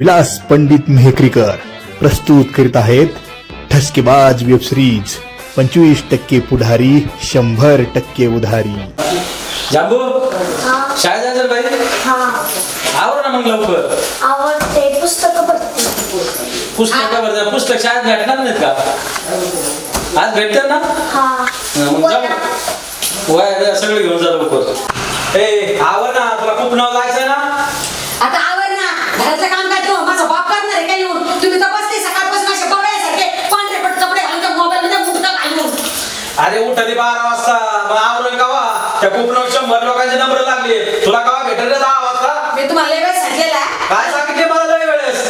विलास पंडित मेहकरीकर प्रस्तुत करीत आहेत ठसकेबाज वेब सिरीज पंचवीस टक्के पुढारी शंभर टक्के उधारी. जांबू हा. शाळेत जायचं बाई. हा. आवर ना मग लवकर. आवडते पुस्तकं पुस्तक पुस्तक शाळेत भेटणार नाहीत का? आज भेटतात ना? हा. मग जाऊ. वय. सगळं घेऊन जा लवकर. ए आवर ना तुला खूप नाव जायचं ना आता आवर ना घरातलं काम काय तू माझा बाप करणार आहे काय येऊन तुम्ही तर बसले सकाळपासून असे बघायसारखे पांढरे पट कपडे घालून मोबाईल मध्ये मुठा घालून अरे उठली बारा वाजता मग आवरून कवा? त्या नाव शंभर लोकांचे नंबर लागले. तुला कवा भेटेल दहा वाजता? मी तुम्हाला वेळ सांगितलेला. काय सांगितले मला लय वेळेस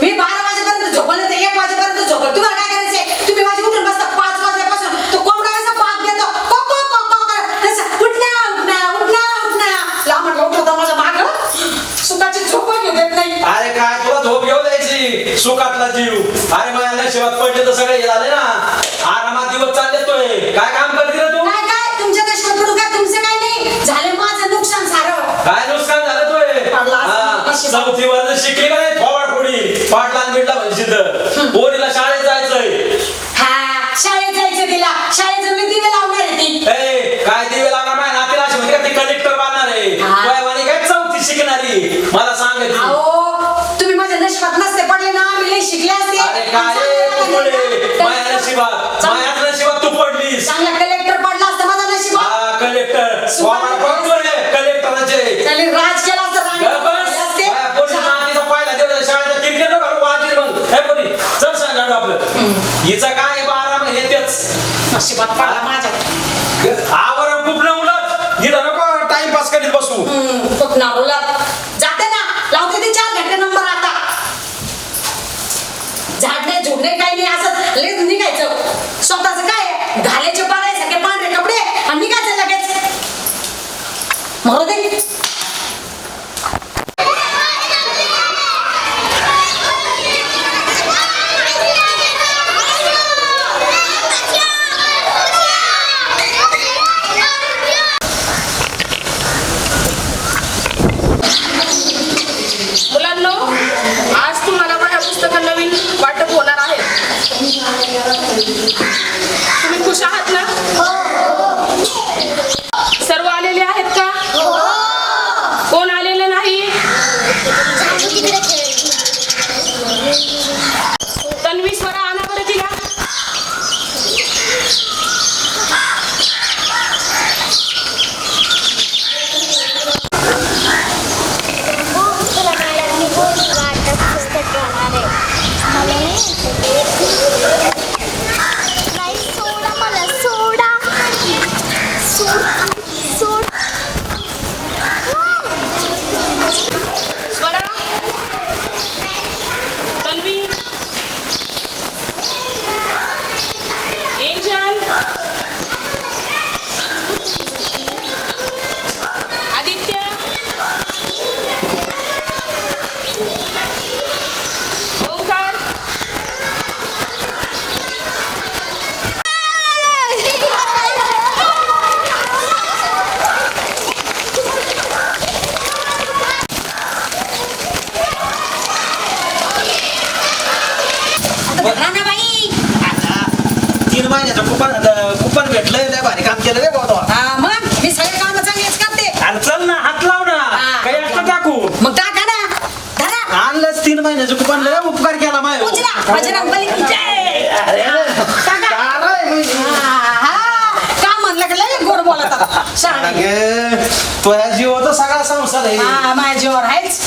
मी बारा वाजेपर्यंत झोपल नाही तर एक वाजेपर्यंत झोपल तुम्हाला काय करायचंय तुम्ही माझी उठून बसता पाच वाजल्यापासून तो कोंबडा कसा पाक देतो को को को को करत. तसं उठण्या उठण्या उठण्या उठण्या ला म्हटलं उठवता माझ्या माग सुखाची झोप घेऊ देत नाही अरे काय तुला झोप घेऊ द्यायची सुखातला जीव अरे माझ्या नशिबात पडले तर सगळे हे झाले ना आरामात दिवस चालले तोय काय काम करते रे तू? काय काय? तुमच्या कशात पडू काय तुमचं काय नाही. झाले माझं नुकसान सारं. काय नुकसान झालं तोय पडला असं हा. चौथी वर्ष शिकली का नाही थोबाड फोडी पाटला बिडला म्हणशील पोरीला शाळेत जायचंय. हा शाळेत जायचं तिला. शाळेत जाऊन मी दिवे लावणार आहे ती. ए काय दिवे लावणार? माझ्या नातीला अशी म्हणते का ती कलेक्टर बनणार आहे. हा. काय चौथी शिकणारी? मला सांग ती. अहो चल सांगा आपलं हिचं काय बारा महिने तेच नशिबात पडला माझ्या कुपन कुपन भेटलंय लय भारी काम केलं रे बाबा हा मग? मी सगळे काम चांगलेच करते. अरे चल ना हात लाव ना. काही असं टाकू मग टाका ना धरा. आणलंच तीन महिन्याचं कुपन लय उपकार केला माय. की जय अरे टाका. हा, का म्हणलं का? लय गोड बोलत आता. शहाणे. तुझ्या जीवाचा सगळा संसार आहे. हा माझ्या जीवावर आहेच.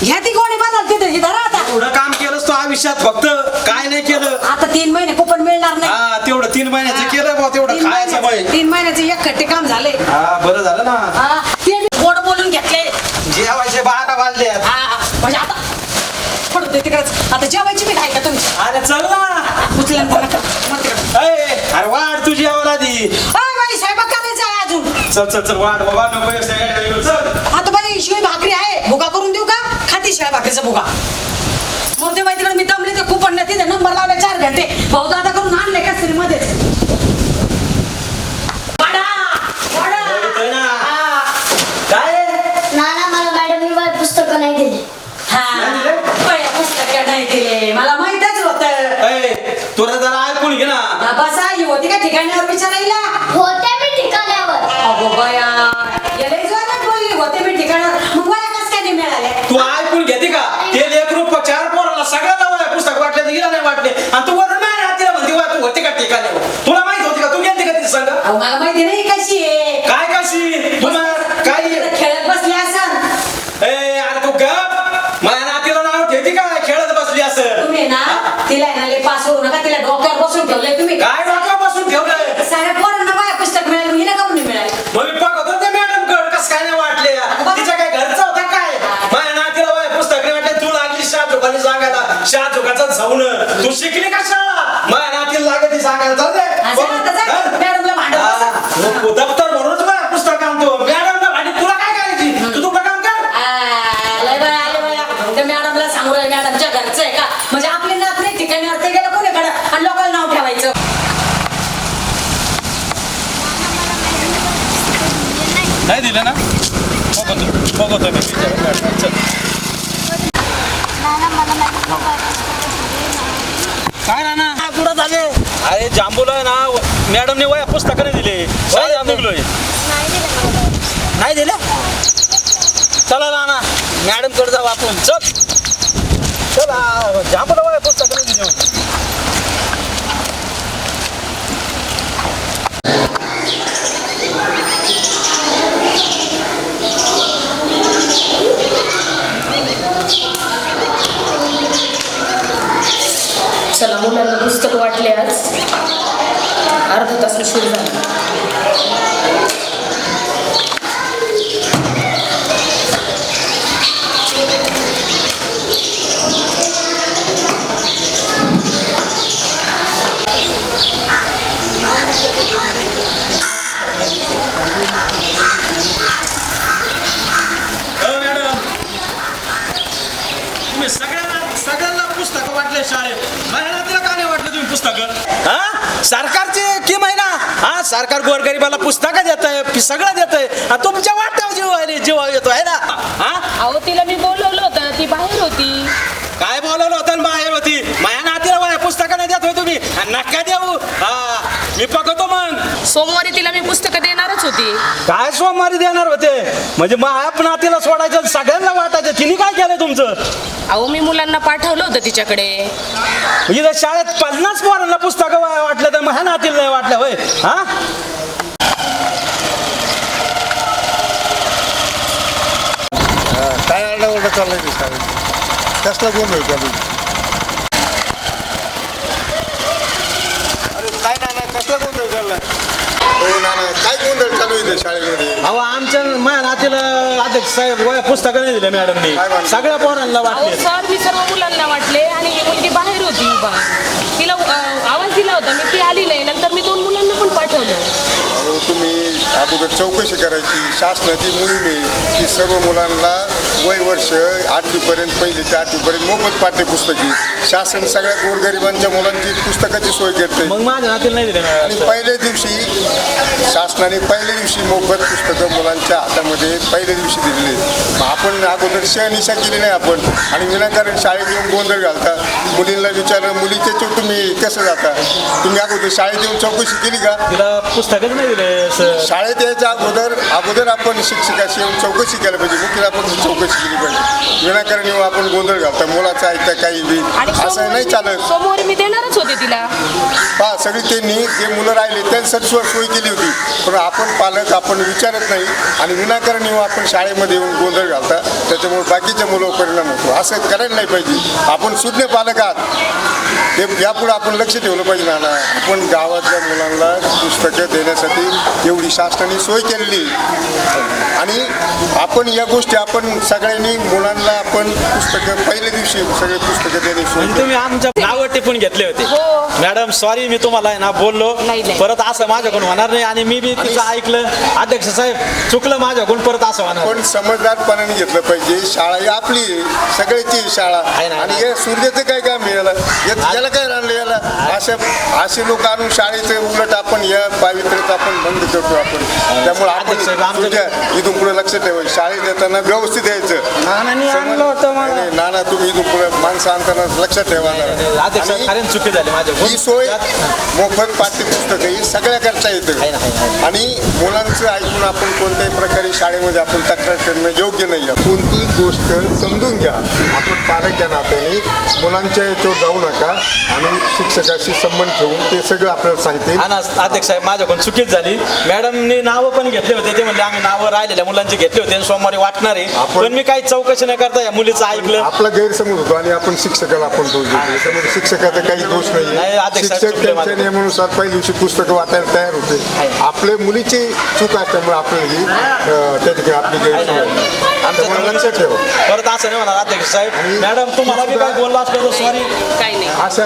घ्या ती गोणी बदल तिथे धरा आता. एवढं काम केलंस तू आयुष्यात फक्त काय नाही केलं. आता तीन महिने कुपन मिळणार नाही. हा तेवढं तीन महिन्याचं केलं बा तेवढं तीन खायचं महिन्याचं- तीन महिन्याचे एक खट्टे काम झाले हा बरं झालं ना. हा, ते बी गोड बोलून घेतले जेवायचे बारा वाजले. हा म्हणजे आता पडू दे तिकडच. आता जेवायची बी काय का तुमची अरे चल ना. उचल्या ना नका. मग तिकडं. ए, अरे वाढ तुझी जेवायला दी अय बाई स्वयंपाक करायचा आहे अजून. चल चल चल वाढ बाबा नको या सगळ्या गाडीवर, चल आता बाई शिवाय भाकरी आहे भुगा करून देऊ का भुगा. मोठे बाई तिकडे मी दमले ते खूप पडले तिथे नंबर लावले चार घंटे. भाऊ दादा करून आणले का. हा. काय? नाना मला मॅडम मी पुस्तकं नाही दिली. हा. दिले? मला माहितच होत. ए, तुला जरा ऐकून घे ना. बसा. ही होती का ठिकाणावर विचारायला? होते मी ठिकाणावर अगो बया. याला बोलली होते मी ठिकाणावर मग वया कस काय नाही मिळाल्या तू ऐकून घेते का? ते एक रूप चार पोरांना सगळं वया पुस्तक वाटले तर गेला नाही वाटले. आणि तू वरून नाही हातीला म्हणते वया तू होते का ठिकाणी? तुला माहीत होते का? तू गेलते का तिथे सांगा? मला माहिती नाही कशी आहे. झोकाने सांगायला शाह झोकाचं जाऊन तू शिकली का शाळा माझ्या नातीला लागत सांगायला जाऊ दे. दप्तर म्हणूनच मला पुस्तक आणतो. मॅडमला भांडी तुला काय करायची? तू तुझं काम कर. आ, लय बाया, आले बाया. त्या मॅडमला सांगू राहिले मॅडमच्या घरचं आहे का? म्हणजे आपले नात नाही ठिकाणावर ते गेलं कोणीकडे? आणि लोकांना नाव ठेवायचं. नाही दिलं ना? बघतो बघतो मी. काय ना कुठं झाले. अरे जांबूला आहे ना मॅडमने वया पुस्तकाने दिले. शाळेत निघलोय नाही दिलं मला नाही दिले? चला ना मॅडमकडे जाऊ आपण. चल. चला जांबूला वया पुस्तकाने दिले होते चला मुलांना पुस्तक वाटले आज. अर्धा तास उशीर झाला. हो, सगळ्यांना सगळ्यांना पुस्तकं वाटले शाळेत महिन्याला का नाही वाटलं तुम्ही पुस्तकं? हा? सरकारची स्कीम आहे ना? हा सरकार गोरगरिबाला पुस्तकं देत आहे सगळं देत आहे तुमच्या वाट्यावर जीव आहे जीव येतो आहे ना? हा? अहो तिला मी बोलवलं होतं ती बाहेर होती. काय बोलवलं होतं ना बाहेर होती? माया नातीला वया पुस्तकं नाही देत होय तुम्ही. आणि नका देऊ. हा मी पकवतो मग सोमवारी तिला मी पुस्तकं देणारच होती. काय सोमवारी देणार होते? म्हणजे माया नातीला सोडायचं सगळ्यांना वाटायचं. तिने काय केलं तुमचं? अहो मी मुलांना पाठवलं होतं तिच्याकडे. इथं शाळेत पन्नास पोरांना पुस्तकं वा- वाटलं तर माझ्या नातीला नाही वाटलं होय. हा? काय आरडाओरडा चाललाय ते शाळेत? कसला गोंधळ चालू आहे? अरे काय नाना कसला गोंधळ चाललाय काय गोंधळ चालू आहे ते शाळेमध्ये? अहो आमच्या माझ्या नातीला अध्यक्ष साहेब वया पुस्तकं नाही दिले मॅडमनी. काय? सगळ्या पोरांना अहो वाटले. सर मी सर्व मुलांना वाटले आणि ही मुलगी बाहेर होती उभा. तिला अं, आवाज दिला होता मी ती आली नाही. नंतर मी दोन मुलांना पण पाठवलं अहो तुम्ही अगोदर चौकशी करायची. शासनाची मोहीम आहे की सर्व मुलांना वय वर्ष आठवीपर्यंत पहिली ते आठवीपर्यंत मोफत पाठ्यपुस्तके. शासन सगळ्या गोरगरिबांच्या मुलांची पुस्तकाची सोय करते मग माझ्या नातीला नाही दिले आणि पहिल्या दिवशी शासनाने पहिल्या दिवशी मोफत पुस्तकं मुलांच्या हातामध्ये पहिल्या दिवशी दिलेली. मग आपण अगोदर शहनिशा केली नाही आपण. आणि विनाकारण शाळेत येऊन गोंधळ घालता. मुलींना विचारलं मुलीच्या चो तुम्ही कसं जाता? तुम्ही अगोदर शाळेत येऊन चौकशी केली का? तिला पुस्तकच नाही दिले सर. शाळेत यायच्या अगोदर अगोदर आपण शिक्षकाशी येऊन चौकशी केली पाहिजे. मुख्याध्यापक चौकशी केली पाहिजे. विनाकारण येऊन आपण गोंधळ घालता. मुलाचं ऐकता काही बी असं नाही चालत. मी देणारच होते तिला. पहा सगळी त्यांनी जे मुलं राहिले त्यांसाठी सोय सोय केली होती. पण आपण पालक आपण विचारत नाही. आणि विनाकारण येऊन आपण शाळेमध्ये येऊन गोंधळ घालता. त्याच्यामुळे बाकीच्या मुलावर परिणाम होतो. असं करायला नाही पाहिजे. आपण सुज्ञ पालक आहात. ते यापुढे आपण लक्ष ठेवलं पाहिजे नाना. आपण गावातल्या मुलांना पुस्तकं देण्यासाठी एवढी शासनाने सोय केलेली. आणि आपण या गोष्टी आपण सगळ्यांनी मुलांना आपण पुस्तकं पहिल्या दिवशी सगळे पुस्तकं देणे सोय तुम्ही आमच्या नावं टिपून घेतले होते. हो. मॅडम सॉरी मी तुम्हाला आहे ना बोललो. नाही, नाही. परत असं माझ्याकडून होणार नाही आणि मी बी तिचं ऐकलं. अध्यक्ष साहेब चुकलं माझ्याकडून परत असं होणार पण समजदारपणाने घेतलं पाहिजे. शाळा ही आपली आहे. सगळ्याची आहे शाळा. आहे ना. आणि या सूर्याचं काय काम आहे याला काय राहिलं याला अशा असे लोक आणून शाळेचं उलट आपण या पावित्र्यात आपण बंद करतो आपण. त्यामुळे आपण तुमच्या इथून पुढे लक्ष ठेवा. शाळेत येताना व्यवस्थित यायचं. आणलं होतं मला. नाही, नाही, नाना तुम्ही इथून पुढे माणसं आणताना लक्षात ठेवा. अध्यक्ष आणि चुकी झाली माझ्या ही सोय मोफत पाठ्यपुस्तकं ही सगळ्याकरता आहे ना, आहे ना, येतं आणि मुलांचं ऐकून आपण कोणत्याही प्रकारे शाळेमध्ये आपण तक्रार करणं योग्य नाही आहे. कोणती गोष्ट समजून घ्या. आपण पालक या नात्याने मुलांच्या याच्यावर जाऊ नका. आणि शिक्षकाशी संबंध ठेवून ते सगळं आपल्याला सांगते हा ना अध्यक्ष साहेब माझ्याकडून चुकीच झाली. मॅडमनी नावं पण घेतले होते ते म्हणले आम्ही नावं राहिलेल्या मुलांची घेतली होते आणि सोमवारी वाटणार. आहे आपण- पण मी काही चौकशी न करता या मुलीचं ऐकलं. आपला गैरसमज होतो आणि आपण शिक्षकाला आपण दोष देतो. याच्यामध्ये शिक्षकाचा काही दोष नाही, नाही अध्यक्ष साहेब, शिक्षक चुकले त्यांच्या. नियमानुसार पहिल्या दिवशी पुस्तकं वाचायला तयार होते. आपल्या मुलीची चूक असल्यामुळे आपल्याला ही अं, त्या ठिकाणी आपली गैरसमज त्यामुळे लक्षात ठेवा. परत असं नाही म्हणणार अध्यक्ष साहेब. मॅडम तुम्हाला काय बोलला असलं तर सॉरी काही नाही. अशा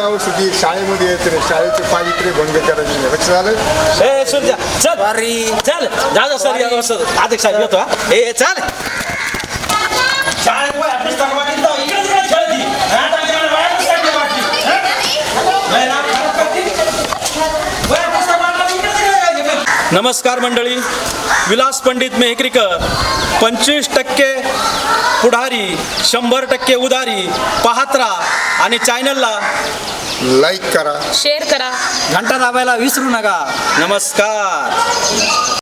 शाळेमध्ये यायचं नाही शाळेचे पावित्र्य भंग करायचे नाही. लक्ष झालं? ए चल. चल. जा सर या सर साहेब येतो हा. ए चल. शाळेत वह्या पुस्तकं वाटली तर इकडे तिकडे खेळती. हा, आता इकडे वह्या पुस्तकं वाटली. हा? नाही ना, खराब करती. वह्या पुस्तकं वाटलं तर इकडे तिकडे काय करती? नमस्कार मंडळी. विलास पंडित मेहकरीकर. पंचवीस टक्के पुढारी शंभर टक्के उधारी पाहत राहा आणि चॅनलला लाईक करा. शेअर करा. घंटा दाबायला विसरू नका. नमस्कार.